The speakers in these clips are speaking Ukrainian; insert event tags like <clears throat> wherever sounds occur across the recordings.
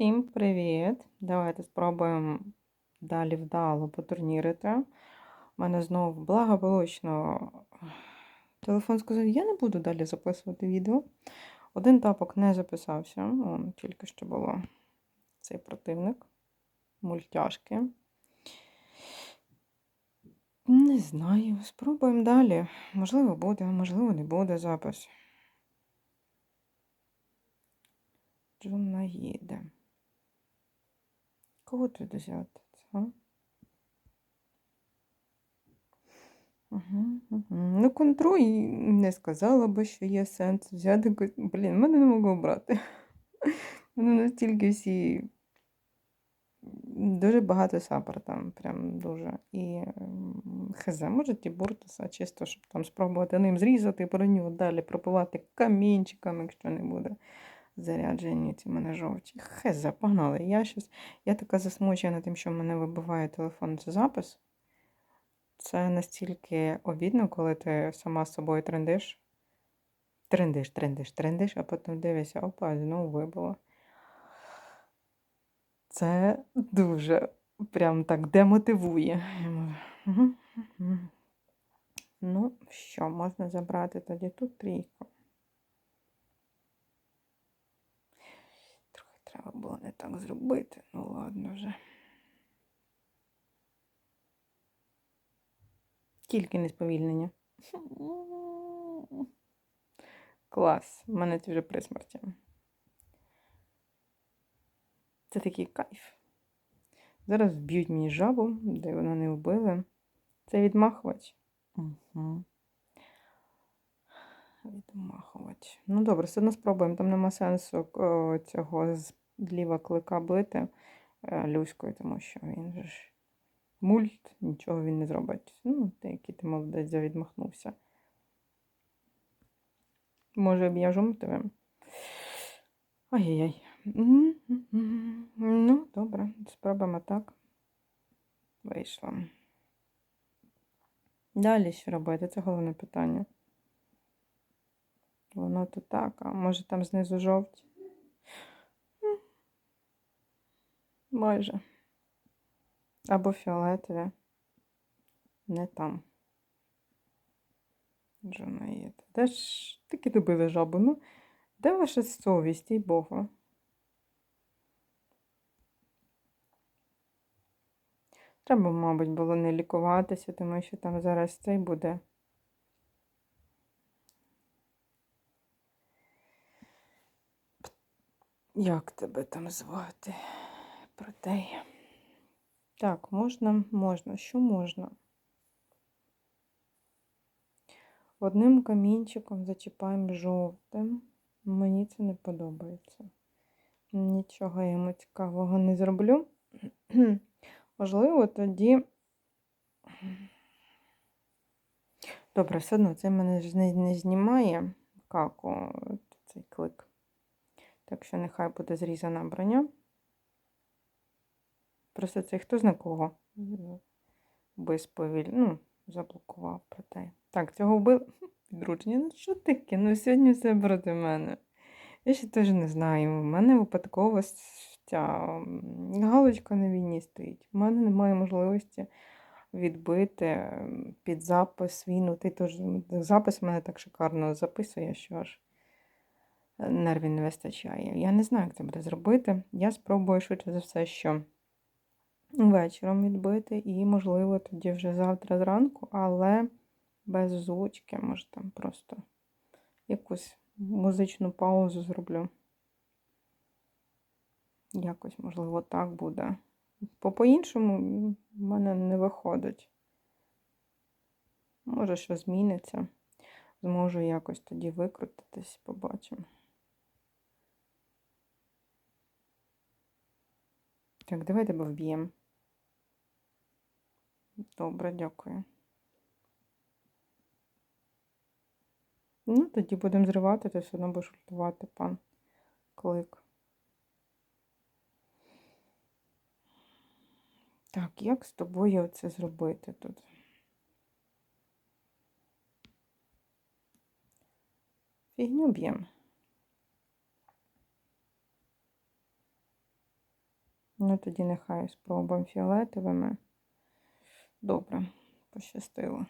Всім привіт! Давайте спробуємо далі вдало потурнірити. У мене знову благополучно телефон сказав, я не буду далі записувати відео. Один тапок не записався, Вон, тільки що було цей противник. Мультяшки. Не знаю, спробуємо далі. Можливо, буде, можливо, не буде запис. Джуна їде. Кого тут взяти? Угу. Ну, контру і не сказала би, що є сенс взяти. Блін, мене не можу брати. <laughs> Мене настільки всі. Дуже багато сапер там, прям дуже. І хз, може ті буртуса, чисто, щоб там спробувати ним зрізати броню, далі пропивати камінчиками, якщо не буде заряджені ці мене жовті. Хз, погнали. Я щас, я така засмучена тим, що мене вибиває телефон за запис. Це настільки обідно, коли ти сама з собою трендиш. Трендиш, трендиш, трендиш, а потім дивишся, опа, знову вибило. Це дуже прям так демотивує. Ну, що, можна забрати тоді тут трійку. Трохи треба було не так зробити. Ну ладно вже. Тільки не сповільнення. <laughs> Клас. У мене це вже при смерті. Це такий кайф. Зараз вб'ють мені жабу, де вона не вбили. Це відмахувач. Угу. Відмахувач. Ну добре, все одно спробуємо. Там нема сенсу о, цього з ліва клика бити е, люською, тому що він же ж мульт, нічого він не зробить. Ну, ти, який ти молодець, відмахнувся. Може, об'яжу тебе? Ай-яй-яй. Ну, добре, спробуємо так. Вийшло. Далі що робити? Це головне питання. Воно то так, а може там знизу жовті? Майже. Або фіолетове. Не там. Джона. Де ж таки добили жабу? Ну, де ваша совість, їй Богу? Треба, мабуть, було не лікуватися, тому що там зараз цей буде. Як тебе там звати? Протей. Так, можна, можна. Що можна? Одним камінчиком зачіпаємо жовтим. Мені це не подобається. Нічого йому цікавого не зроблю. <clears throat> Можливо, тоді. Добре, все одно це мене ж не, не знімає каку цей клик. Так що нехай буде зрізана броня. Просто це хто зна кого без повіль... ну, заблокував проте. Так, цього вбили. <laughs> Підручні, ну що таке? Ну сьогодні все проти мене. Я ще теж не знаю. У мене випадково ця галочка на війні стоїть. У мене немає можливості відбити під запис свій. Ну, ти теж запис мене так шикарно записує, що аж нервів не вистачає. Я не знаю, як це буде зробити. Я спробую швидше за все, що вечором відбити, і, можливо, тоді вже завтра зранку, але без озвучки, може там просто якусь музичну паузу зроблю. Якось, можливо, так буде. По по-іншому в мене не виходить. Може, що зміниться. Зможу якось тоді викрутитись, побачимо. Так, давай тебе вб'ємо. Добре, дякую. Ну, тоді будемо зривати, ти все одно будеш ультувати, пан клик. Так, як з тобою це зробити тут? Фігню б'ємо. Ну, тоді нехай спробуємо фіолетовими. Добре, пощастило.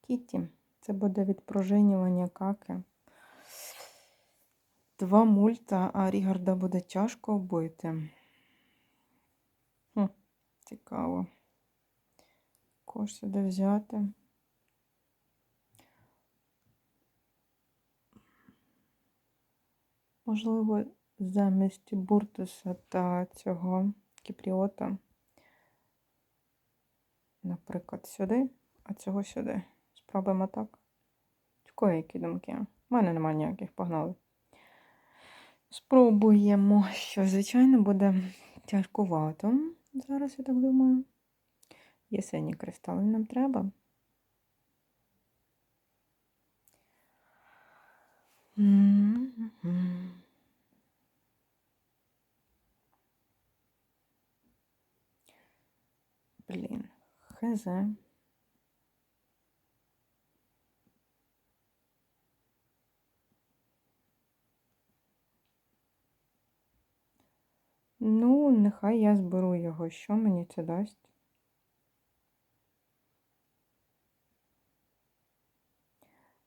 Кіті, це буде відпружинювання каки. Два мульта, а Рігарда буде тяжко вбити. Хм, цікаво. Кого ж сюди взяти? Можливо, замість Буртуса та цього кіпріота. Наприклад, сюди, а цього сюди. Спробуємо так. В які думки? У мене немає ніяких, погнали. Спробуємо, що, звичайно, буде тяжкувато. Зараз, я так думаю. Є сині кристали нам треба. М-м-м. Блін, хз. Ну, нехай я зберу його. Що мені це дасть?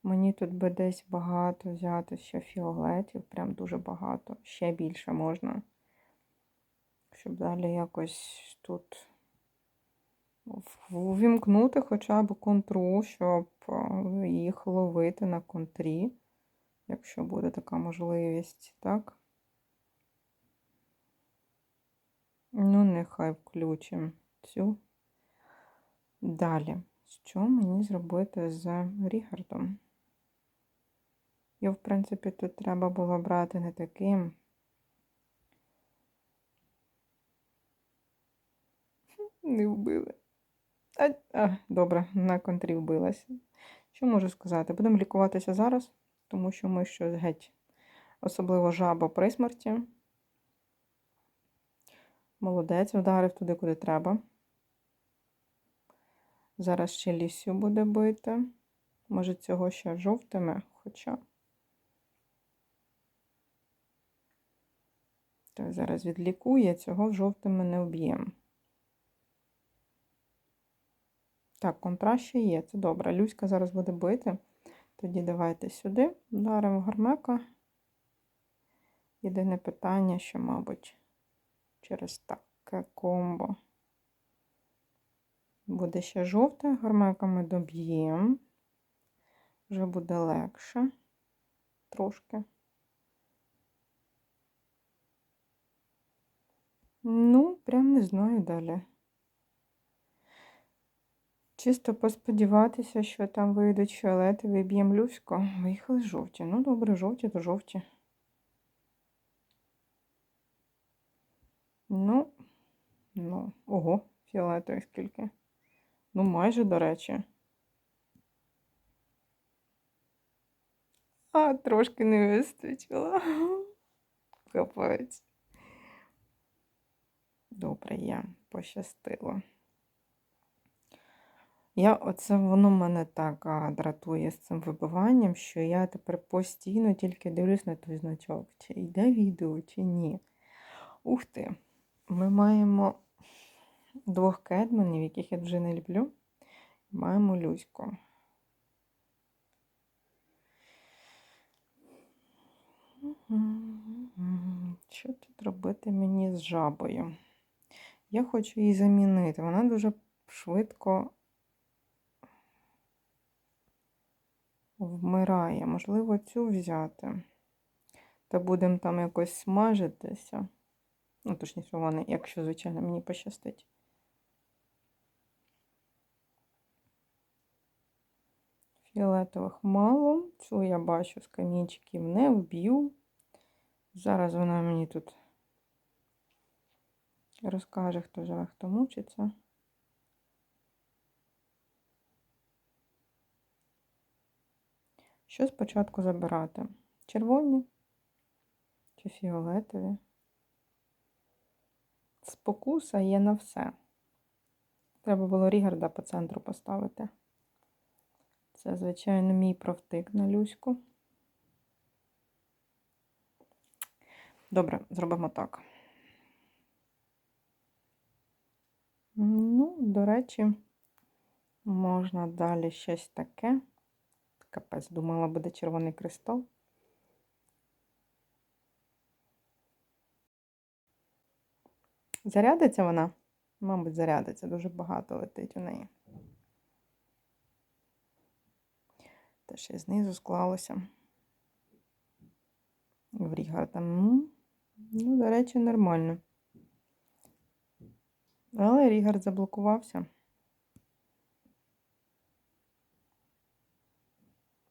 Мені тут би десь багато взяти ще фіолетів, прям дуже багато, ще більше можна. Щоб далі якось тут увімкнути хоча б контру, щоб е, їх ловити на контрі, якщо буде така можливість, так? Ну, нехай включимо цю. Далі, що мені зробити з Рігардом? Його, в принципі, тут треба було брати не таким. Не вбили. А, а, Добре, на контрі вбилася. Що можу сказати? Будемо лікуватися зараз, тому що ми щось геть, особливо жаба при смерті. Молодець, вдарив туди, куди треба. Зараз ще лісю буде бити. Може, цього ще жовтиме, хоча. Так, зараз відлікує, цього жовтими не вб'ємо. Так, контраст ще є, це добре. Люська зараз буде бити. Тоді давайте сюди, вдаримо гармека. Єдине питання, що, мабуть, через таке комбо буде ще жовте, гармеками доб'ємо. Вже буде легше трошки. Ну, прям не знаю далі. Чисто посподіватися, що там вийдуть фіолетові б'єм люсько. Виїхали жовті. Ну, добре, жовті то жовті. Ну, ну, ого, фіолетових скільки. Ну, майже, до речі. А, трошки не вистачило. Капець. Добре, я пощастило. Я оце воно мене так дратує з цим вибиванням, що я тепер постійно тільки дивлюсь на той значок, чи йде відео, чи ні. Ух ти! Ми маємо двох кедменів, яких я вже не люблю. Маємо Люську. Що тут робити мені з жабою? Я хочу її замінити. Вона дуже швидко вмирає. Можливо, цю взяти. Та будемо там якось смажитися. Ну, точніше, вони, якщо, звичайно, мені пощастить. Фіолетових мало. Цю я бачу з камінчиків не вб'ю. Зараз вона мені тут розкаже, хто живе, хто мучиться. Що спочатку забирати? Червоні чи фіолетові? Спокуса є на все. Треба було Рігарда по центру поставити. Це звичайно, мій провтик на Люську. Добре, зробимо так. Ну, до речі, можна далі щось таке. Капець, думала, буде червоний кристал. Зарядиться вона? Мабуть, зарядиться. Дуже багато летить у неї. Те ще знизу склалося. В Рігарда. Ну, ну, до речі, нормально. Але Рігард заблокувався.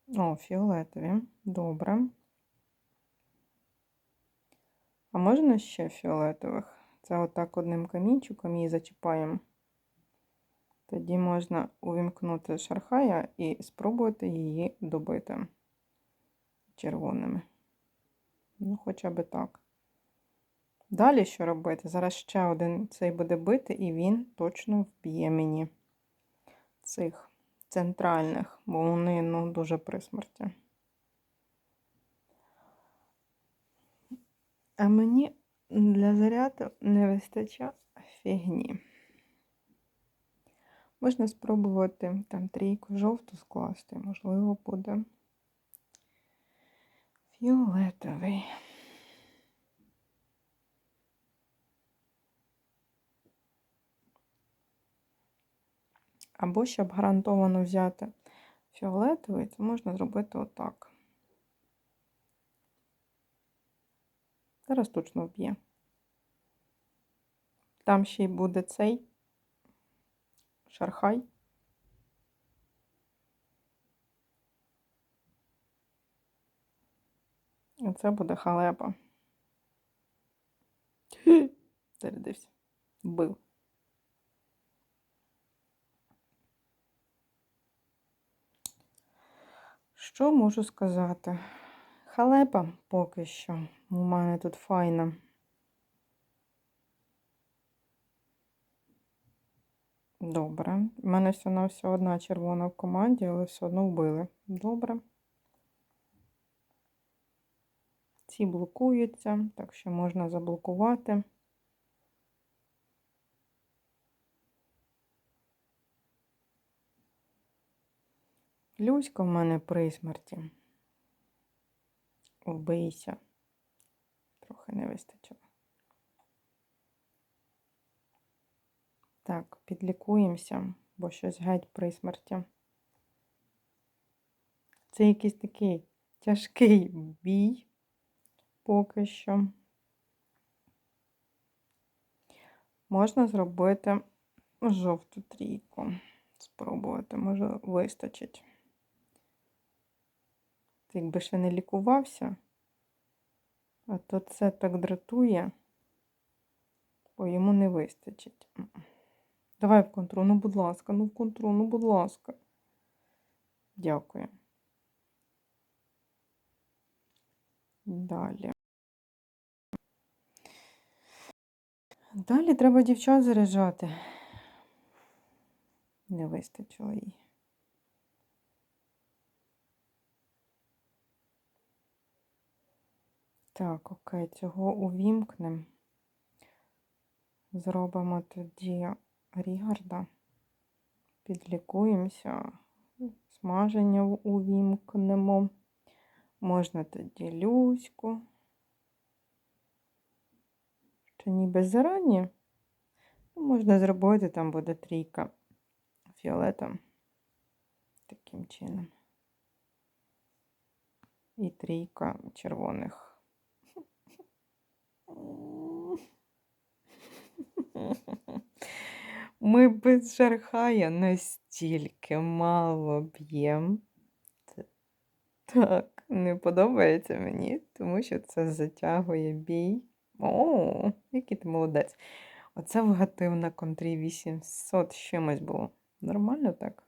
О, фіолетові. Добре. А можна ще фіолетових? Це отак одним камінчиком її зачіпаємо. Тоді можна увімкнути шархая і спробувати її добити червоними. Ну, хоча б так. Далі що робити? Зараз ще один цей буде бити, і він точно вб'є мені цих центральних, бо вони ну, дуже при смерті. А мені для заряду не вистачає фігні. Можна спробувати там трійку жовту скласти, можливо, буде фіолетовий. Або щоб гарантовано взяти фіолетовий, це можна зробити отак. Зараз точно вб'є. Там ще й буде цей шархай. І це буде халепа. Зарядився. Вбив. Що можу сказати? Халепа поки що. У мене тут файна. Добре. У мене все на все одна червона в команді, але все одно вбили. Добре. Ці блокуються, так що можна заблокувати. Люська в мене при смерті. Вбийся. Трохи не вистачило. Так, підлікуємося, бо щось геть при смерті. Це якийсь такий тяжкий бій поки що. Можна зробити жовту трійку. Спробувати, може, вистачить. Якби ще не лікувався, а то це так дратує, бо йому не вистачить. Давай в контру, ну, будь ласка, ну в контру, ну, будь ласка. Дякую. Далі. Далі треба дівчат заряджати. Не вистачило їй. Так, окей, цього увімкнемо. Зробимо тоді Рігарда. Підлікуємося, смаження увімкнемо. Можна тоді Люську. Чи ніби зарані? Ну, можна зробити, там буде трійка фіолетом. Таким чином. І трійка червоних. Ми без шархая настільки мало б'ємо. Так, не подобається мені, тому що це затягує бій. О, який ти молодець. Оце вгатив на контрі 800 з чимось було. Нормально так?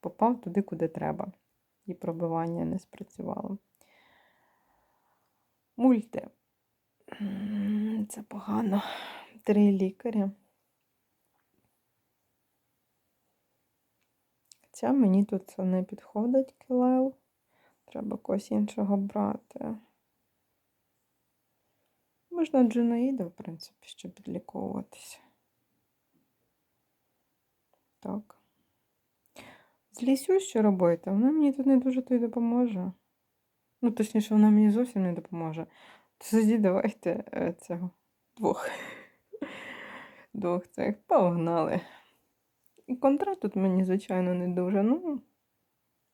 Попав туди, куди треба. І пробивання не спрацювало. Мульти. Це погано. Три лікаря. Ця мені тут це не підходить кілел. Треба когось іншого брати. Можна Джунаїда, в принципі, ще підліковуватися. Так. З Лісю що робити? Вона мені тут не дуже то й допоможе. Ну, точніше, вона мені зовсім не допоможе. Тоді давайте е, цього двох. Двох цих погнали. І контракт тут мені, звичайно, не дуже. Ну,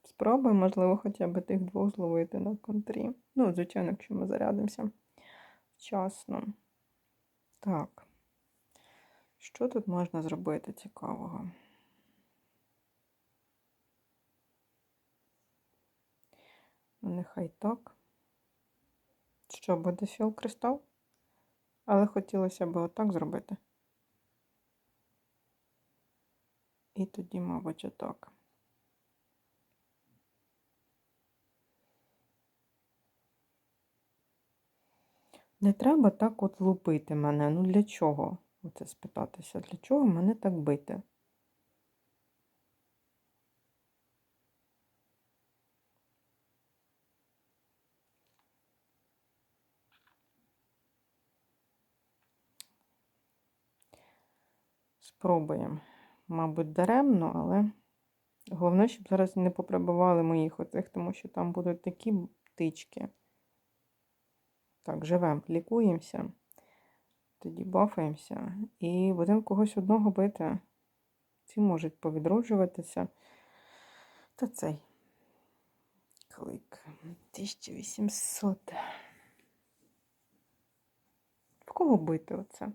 спробуємо, можливо, хоча б тих двох зловити на контрі. Ну, звичайно, якщо ми зарядимося вчасно. Так. Що тут можна зробити цікавого? Ну, нехай так. Що, буде філ кристал? Але хотілося б отак зробити. І тоді, мабуть, отак. Не треба так от лупити мене. Ну для чого? Оце спитатися, для чого мене так бити? Спробуємо. Мабуть, даремно, але головне, щоб зараз не поприбивали моїх оцих, тому що там будуть такі птички. Так, живемо, лікуємося, тоді бафаємося і будемо когось одного бити. Ці можуть повідроджуватися. Та цей клик 1800. В кого бити оце?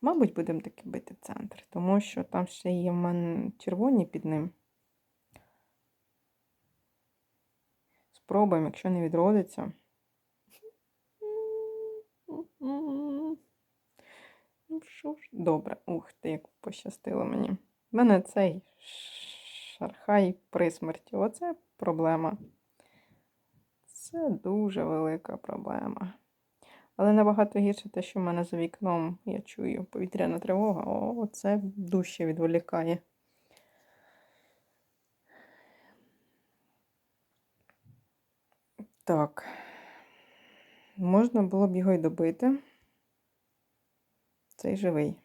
Мабуть, будемо таки бити центр, тому що там ще є в мене червоні під ним. Спробуємо, якщо не відродиться. Ну, що ж, добре, ух ти, як пощастило мені. У мене цей шархай при смерті. Оце проблема. Це дуже велика проблема. Але набагато гірше те, що в мене за вікном я чую повітряна тривога. О, це дужче відволікає. Так, можна було б його й добити. Цей живий.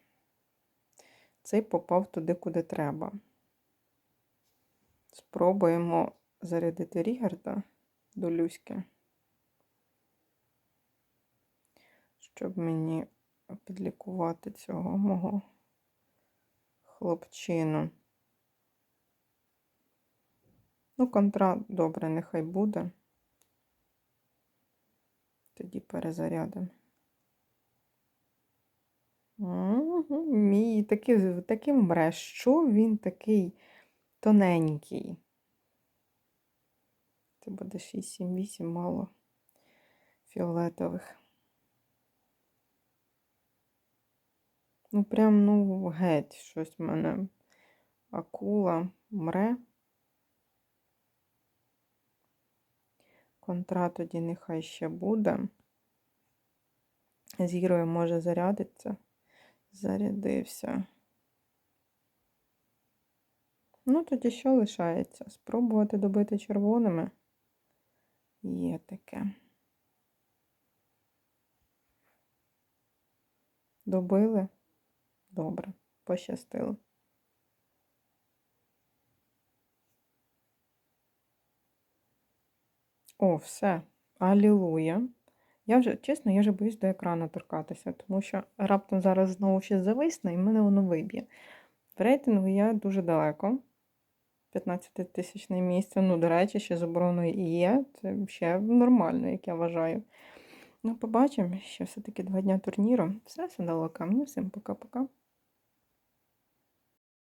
Цей попав туди, куди треба. Спробуємо зарядити Рігарда до Люськи. Щоб мені підлікувати цього мого хлопчину. Ну, контра добре, нехай буде. Тоді перезарядимо. Мій такий, таким мре. Що він такий тоненький? Це буде 6-7-8 мало фіолетових. Ну, прям, ну, геть щось в мене акула мре. Контра тоді нехай ще буде. З гірою може зарядитися. Зарядився. Ну, тоді що лишається? Спробувати добити червоними. Є таке. Добили. Добре, пощастило. О, все. Алілуя. Я вже, чесно, я вже боюсь до екрану торкатися, тому що раптом зараз знову щось зависне і мене воно виб'є. В рейтингу я дуже далеко. 15 тисячне місце. Ну, до речі, ще з обороною і є. Це ще нормально, як я вважаю. Ну, побачимо, що все-таки два дня турніру. Все, все дало камню. Всім пока-пока.